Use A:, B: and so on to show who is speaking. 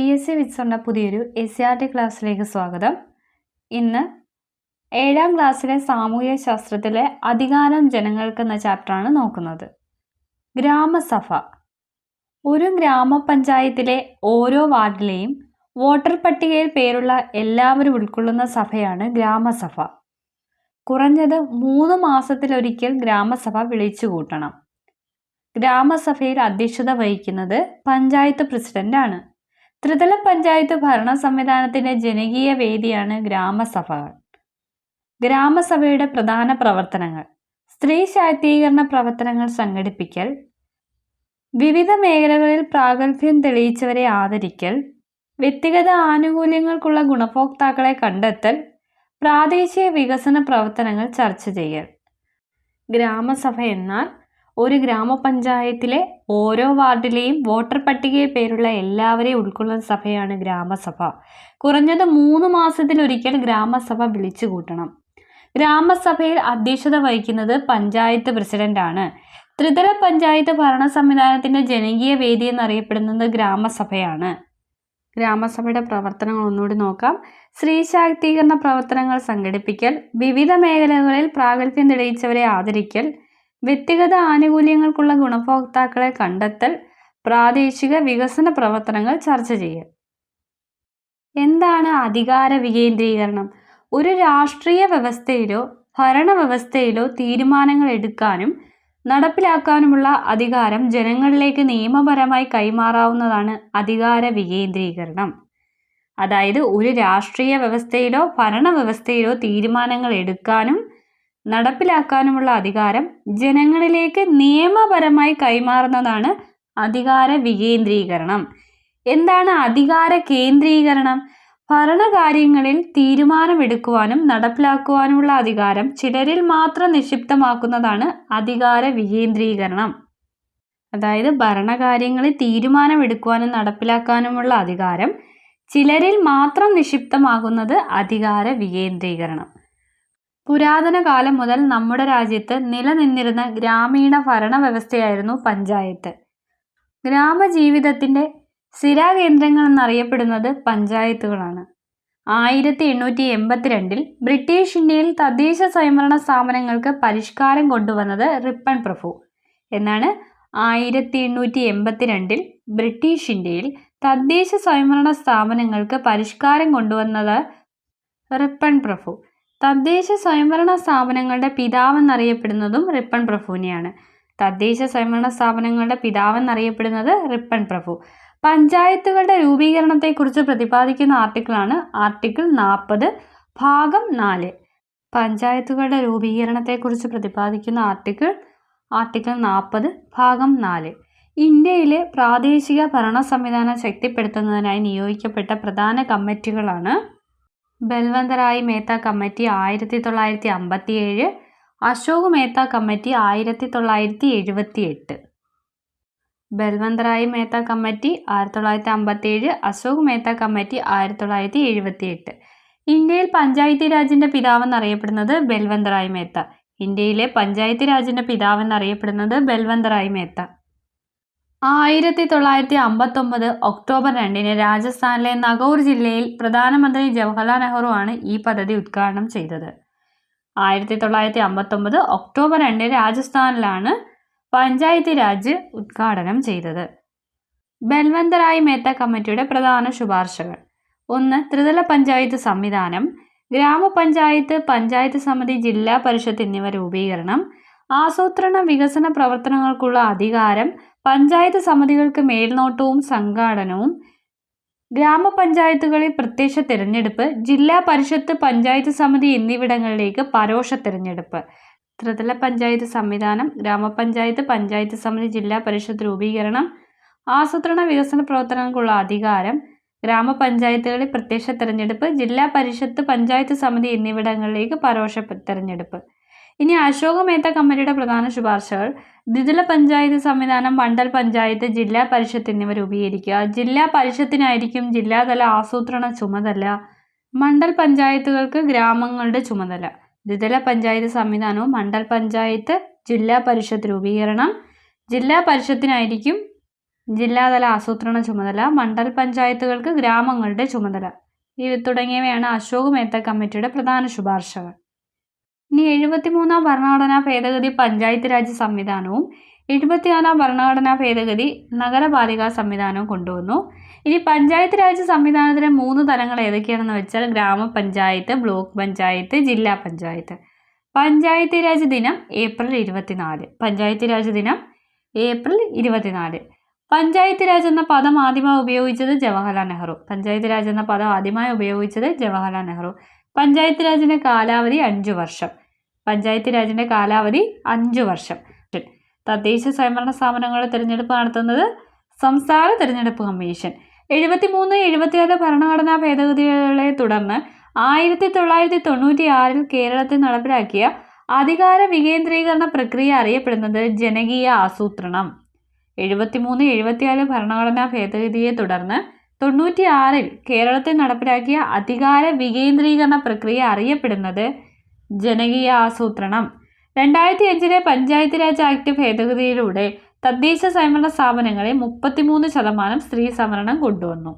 A: P S C വിറ്റ്സറിന്റെ പുതിയൊരു S C R T ക്ലാസ്സിലേക്ക് സ്വാഗതം. ഇന്ന് ഏഴാം ക്ലാസ്സിലെ സാമൂഹ്യ ശാസ്ത്രത്തിലെ അധികാരം ജനങ്ങൾക്ക് എന്ന ചാപ്റ്ററാണ് നോക്കുന്നത്. ഗ്രാമസഭ. ഒരു ഗ്രാമപഞ്ചായത്തിലെ ഓരോ വാർഡിലെയും വോട്ടർ പട്ടികയിൽ പേരുള്ള എല്ലാവരും ഉൾക്കൊള്ളുന്ന സഭയാണ് ഗ്രാമസഭ. കുറഞ്ഞത് മൂന്ന് മാസത്തിലൊരിക്കൽ ഗ്രാമസഭ വിളിച്ചു കൂട്ടണം. ഗ്രാമസഭയിൽ അധ്യക്ഷത വഹിക്കുന്നത് പഞ്ചായത്ത് പ്രസിഡന്റാണ്. ത്രിതല പഞ്ചായത്ത് ഭരണ സംവിധാനത്തിന്റെ ജനകീയ വേദിയാണ് ഗ്രാമസഭകൾ. ഗ്രാമസഭയുടെ പ്രധാന പ്രവർത്തനങ്ങൾ. സ്ത്രീ ശാക്തീകരണ പ്രവർത്തനങ്ങൾ സംഘടിപ്പിക്കൽ. വിവിധ മേഖലകളിൽ പ്രാഗൽഭ്യം തെളിയിച്ചവരെ ആദരിക്കൽ. വ്യക്തിഗത ആനുകൂല്യങ്ങൾക്കുള്ള ഗുണഭോക്താക്കളെ കണ്ടെത്തൽ. പ്രാദേശിക വികസന പ്രവർത്തനങ്ങൾ ചർച്ച ചെയ്യൽ. ഗ്രാമസഭ എന്നാൽ ഒരു ഗ്രാമപഞ്ചായത്തിലെ ഓരോ വാർഡിലെയും വോട്ടർ പട്ടികയെ പേരുള്ള എല്ലാവരെയും ഉൾക്കൊള്ളുന്ന സഭയാണ് ഗ്രാമസഭ. കുറഞ്ഞത് മൂന്ന് മാസത്തിലൊരിക്കൽ ഗ്രാമസഭ വിളിച്ചു കൂട്ടണം ഗ്രാമസഭയിൽ അധ്യക്ഷത വഹിക്കുന്നത് പഞ്ചായത്ത് പ്രസിഡന്റാണ്. ത്രിതല പഞ്ചായത്ത് ഭരണ സംവിധാനത്തിന്റെ ജനകീയ വേദി എന്നറിയപ്പെടുന്നത് ഗ്രാമസഭയാണ്. ഗ്രാമസഭയുടെ പ്രവർത്തനങ്ങൾ ഒന്നുകൂടി നോക്കാം. സ്ത്രീ ശാക്തീകരണ പ്രവർത്തനങ്ങൾ സംഘടിപ്പിക്കൽ വിവിധ മേഖലകളിൽ പ്രാഗൽഭ്യം തെളിയിച്ചവരെ ആദരിക്കൽ വ്യക്തിഗത ആനുകൂല്യങ്ങൾക്കുള്ള ഗുണഭോക്താക്കളെ കണ്ടെത്തൽ പ്രാദേശിക വികസന പ്രവർത്തനങ്ങൾ ചർച്ച ചെയ്യൽ. എന്താണ് അധികാര വികേന്ദ്രീകരണം? ഒരു രാഷ്ട്രീയ വ്യവസ്ഥയിലോ ഭരണ വ്യവസ്ഥയിലോ തീരുമാനങ്ങൾ എടുക്കാനും നടപ്പിലാക്കാനുമുള്ള അധികാരം ജനങ്ങളിലേക്ക് നിയമപരമായി കൈമാറാവുന്നതാണ് അധികാര വികേന്ദ്രീകരണം. അതായത് ഒരു രാഷ്ട്രീയ വ്യവസ്ഥയിലോ ഭരണ വ്യവസ്ഥയിലോ തീരുമാനങ്ങൾ എടുക്കാനും നടപ്പിലാക്കാനുമുള്ള അധികാരം ജനങ്ങളിലേക്ക് നിയമപരമായി കൈമാറുന്നതാണ് അധികാര വികേന്ദ്രീകരണം. എന്താണ് അധികാര കേന്ദ്രീകരണം? ഭരണകാര്യങ്ങളിൽ തീരുമാനമെടുക്കുവാനും നടപ്പിലാക്കുവാനുമുള്ള അധികാരം ചിലരിൽ മാത്രം നിക്ഷിപ്തമാക്കുന്നതാണ് അധികാര വികേന്ദ്രീകരണം. അതായത് ഭരണകാര്യങ്ങളിൽ തീരുമാനമെടുക്കുവാനും നടപ്പിലാക്കാനുമുള്ള അധികാരം ചിലരിൽ മാത്രം നിക്ഷിപ്തമാകുന്നത് അധികാര വികേന്ദ്രീകരണം. പുരാതന കാലം മുതൽ നമ്മുടെ രാജ്യത്ത് നിലനിന്നിരുന്ന ഗ്രാമീണ ഭരണ വ്യവസ്ഥയായിരുന്നു പഞ്ചായത്ത്. ഗ്രാമജീവിതത്തിന്റെ സ്ഥിരാകേന്ദ്രങ്ങൾ എന്നറിയപ്പെടുന്നത് പഞ്ചായത്തുകളാണ്. ആയിരത്തി എണ്ണൂറ്റി എൺപത്തിരണ്ടിൽ ബ്രിട്ടീഷ് ഇന്ത്യയിൽ തദ്ദേശ സ്വയംഭരണ സ്ഥാപനങ്ങൾക്ക് പരിഷ്കാരം കൊണ്ടുവന്നത് റിപ്പൺ പ്രഭു എന്നാണ് ആയിരത്തി എണ്ണൂറ്റി എൺപത്തിരണ്ടിൽ ബ്രിട്ടീഷ് ഇന്ത്യയിൽ തദ്ദേശ സ്വയംഭരണ സ്ഥാപനങ്ങൾക്ക് പരിഷ്കാരം കൊണ്ടുവന്നത് റിപ്പൺ പ്രഭു. തദ്ദേശ സ്വയംഭരണ സ്ഥാപനങ്ങളുടെ പിതാവെന്നറിയപ്പെടുന്നതും റിപ്പൺ പ്രഭുവിനെയാണ്. തദ്ദേശ സ്വയംഭരണ സ്ഥാപനങ്ങളുടെ പിതാവെന്നറിയപ്പെടുന്നത് റിപ്പൺ പ്രഭു. പഞ്ചായത്തുകളുടെ രൂപീകരണത്തെക്കുറിച്ച് പ്രതിപാദിക്കുന്ന ആർട്ടിക്കിളാണ് ആർട്ടിക്കിൾ നാൽപ്പത് ഭാഗം നാല്. പഞ്ചായത്തുകളുടെ രൂപീകരണത്തെക്കുറിച്ച് പ്രതിപാദിക്കുന്ന ആർട്ടിക്കിൾ ആർട്ടിക്കിൾ നാൽപ്പത് ഭാഗം നാല്. ഇന്ത്യയിലെ പ്രാദേശിക ഭരണ സംവിധാനം ശക്തിപ്പെടുത്തുന്നതിനായി നിയോഗിക്കപ്പെട്ട പ്രധാന കമ്മിറ്റികളാണ് ബൽവന്തറായി മേത്ത കമ്മിറ്റി ആയിരത്തി തൊള്ളായിരത്തി അമ്പത്തി ഏഴ് അശോക് മേത്ത കമ്മിറ്റി ആയിരത്തി തൊള്ളായിരത്തി എഴുപത്തി എട്ട് ബൽവന്തറായി മേത്ത കമ്മിറ്റി ആയിരത്തി തൊള്ളായിരത്തി അമ്പത്തി ഏഴ് അശോക് മേത്ത കമ്മിറ്റി ആയിരത്തി തൊള്ളായിരത്തി എഴുപത്തി എട്ട് ഇന്ത്യയിൽ പഞ്ചായത്തി രാജിന്റെ പിതാവെന്നറിയപ്പെടുന്നത് ബൽവന്തറായി മേത്ത. ഇന്ത്യയിലെ പഞ്ചായത്തി രാജിന്റെ പിതാവെന്നറിയപ്പെടുന്നത് ബൽവന്തറായി മേത്ത. ആയിരത്തി തൊള്ളായിരത്തി അമ്പത്തൊമ്പത് ഒക്ടോബർ രണ്ടിന് രാജസ്ഥാനിലെ നഗൌർ ജില്ലയിൽ പ്രധാനമന്ത്രി ജവഹർലാൽ നെഹ്റു ആണ് ഈ പദ്ധതി ഉദ്ഘാടനം ചെയ്തത്. ആയിരത്തി തൊള്ളായിരത്തി അമ്പത്തൊമ്പത് ഒക്ടോബർ രണ്ടിന് രാജസ്ഥാനിലാണ് പഞ്ചായത്ത് രാജ് ഉദ്ഘാടനം ചെയ്തത്. ബൽവന്തറായി മേത്ത കമ്മിറ്റിയുടെ പ്രധാന ശുപാർശകൾ. ഒന്ന് ത്രിതല പഞ്ചായത്ത് സംവിധാനം. ഗ്രാമപഞ്ചായത്ത് പഞ്ചായത്ത് സമിതി ജില്ലാ പരിഷത്ത് എന്നിവ രൂപീകരണം. ആസൂത്രണ വികസന പ്രവർത്തനങ്ങൾക്കുള്ള അധികാരം പഞ്ചായത്ത് സമിതികൾക്ക് മേൽനോട്ടവും സംഘാടനവും ഗ്രാമപഞ്ചായത്തുകളിൽ പ്രത്യക്ഷ തിരഞ്ഞെടുപ്പ് ജില്ലാ പരിഷത്ത് പഞ്ചായത്ത് സമിതി എന്നിവിടങ്ങളിലേക്ക് പരോക്ഷ തിരഞ്ഞെടുപ്പ്. ത്രിതല പഞ്ചായത്ത് സംവിധാനം ഗ്രാമപഞ്ചായത്ത് പഞ്ചായത്ത് സമിതി ജില്ലാ പരിഷത്ത് രൂപീകരണം ആസൂത്രണ വികസന പ്രവർത്തനങ്ങൾക്കുള്ള അധികാരം ഗ്രാമപഞ്ചായത്തുകളിൽ പ്രത്യക്ഷ തിരഞ്ഞെടുപ്പ് ജില്ലാ പരിഷത്ത് പഞ്ചായത്ത് സമിതി എന്നിവിടങ്ങളിലേക്ക് പരോക്ഷ തിരഞ്ഞെടുപ്പ്. ഇനി അശോക മേത്ത കമ്മിറ്റിയുടെ പ്രധാന ശുപാർശകൾ. ദ്വിതല പഞ്ചായത്ത് സംവിധാനം മണ്ഡൽ പഞ്ചായത്ത് ജില്ലാ പരിഷത്ത് എന്നിവ രൂപീകരിക്കുക. ജില്ലാ പരിഷത്തിനായിരിക്കും ജില്ലാതല ആസൂത്രണ ചുമതല. മണ്ഡൽ പഞ്ചായത്തുകൾക്ക് ഗ്രാമങ്ങളുടെ ചുമതല. ദ്വിതല പഞ്ചായത്ത് സംവിധാനവും മണ്ഡൽ പഞ്ചായത്ത് ജില്ലാ പരിഷത്ത് രൂപീകരണം. ജില്ലാ പരിഷത്തിനായിരിക്കും ജില്ലാതല ആസൂത്രണ ചുമതല. മണ്ഡൽ പഞ്ചായത്തുകൾക്ക് ഗ്രാമങ്ങളുടെ ചുമതല. തുടങ്ങിയവയാണ് അശോക് മേത്ത കമ്മിറ്റിയുടെ പ്രധാന ശുപാർശകൾ. ഇനി എഴുപത്തിമൂന്നാം ഭരണഘടനാ ഭേദഗതി പഞ്ചായത്ത് രാജ് സംവിധാനവും എഴുപത്തിനാലാം ഭരണഘടനാ ഭേദഗതി നഗരപാലിക സംവിധാനവും കൊണ്ടുവന്നു. ഇനി പഞ്ചായത്ത് രാജ് സംവിധാനത്തിലെ മൂന്ന് തലങ്ങൾ ഏതൊക്കെയാണെന്ന് വെച്ചാൽ ഗ്രാമപഞ്ചായത്ത് ബ്ലോക്ക് പഞ്ചായത്ത് ജില്ലാ പഞ്ചായത്ത്. പഞ്ചായത്ത് രാജ് ദിനം ഏപ്രിൽ ഇരുപത്തിനാല്. പഞ്ചായത്ത് രാജ് ദിനം ഏപ്രിൽ ഇരുപത്തിനാല്. പഞ്ചായത്ത് രാജ് എന്ന പദം ആദ്യമായി ഉപയോഗിച്ചത് ജവഹർലാൽ നെഹ്റു. പഞ്ചായത്ത് രാജ് എന്ന പദം ആദ്യമായി ഉപയോഗിച്ചത് ജവഹർലാൽ നെഹ്റു. പഞ്ചായത്ത് രാജിന്റെ കാലാവധി അഞ്ചു വർഷം. പഞ്ചായത്ത് രാജിന്റെ കാലാവധി അഞ്ചു വർഷം. തദ്ദേശ സ്വയംഭരണ സ്ഥാപനങ്ങളുടെ തിരഞ്ഞെടുപ്പ് നടത്തുന്നത് സംസ്ഥാന തിരഞ്ഞെടുപ്പ് കമ്മീഷൻ. എഴുപത്തിമൂന്ന് എഴുപത്തിയാറ് ഭരണഘടനാ ഭേദഗതികളെ തുടർന്ന് ആയിരത്തി തൊള്ളായിരത്തി തൊണ്ണൂറ്റി ആറിൽ കേരളത്തിൽ നടപ്പിലാക്കിയ അധികാര വികേന്ദ്രീകരണ പ്രക്രിയ അറിയപ്പെടുന്നത് ജനകീയ ആസൂത്രണം. എഴുപത്തിമൂന്ന് എഴുപത്തിയാറ് ഭരണഘടനാ ഭേദഗതിയെ തുടർന്ന് തൊണ്ണൂറ്റി ആറിൽ കേരളത്തിൽ നടപ്പിലാക്കിയ അധികാര വികേന്ദ്രീകരണ പ്രക്രിയ അറിയപ്പെടുന്നത് ജനകീയ ആസൂത്രണം. രണ്ടായിരത്തി അഞ്ചിലെ പഞ്ചായത്ത് രാജ് ആക്ട് ഭേദഗതിയിലൂടെ തദ്ദേശ സ്വയംഭരണ സ്ഥാപനങ്ങളിൽ മുപ്പത്തിമൂന്ന് ശതമാനം സ്ത്രീ സംവരണം കൊണ്ടുവന്നു.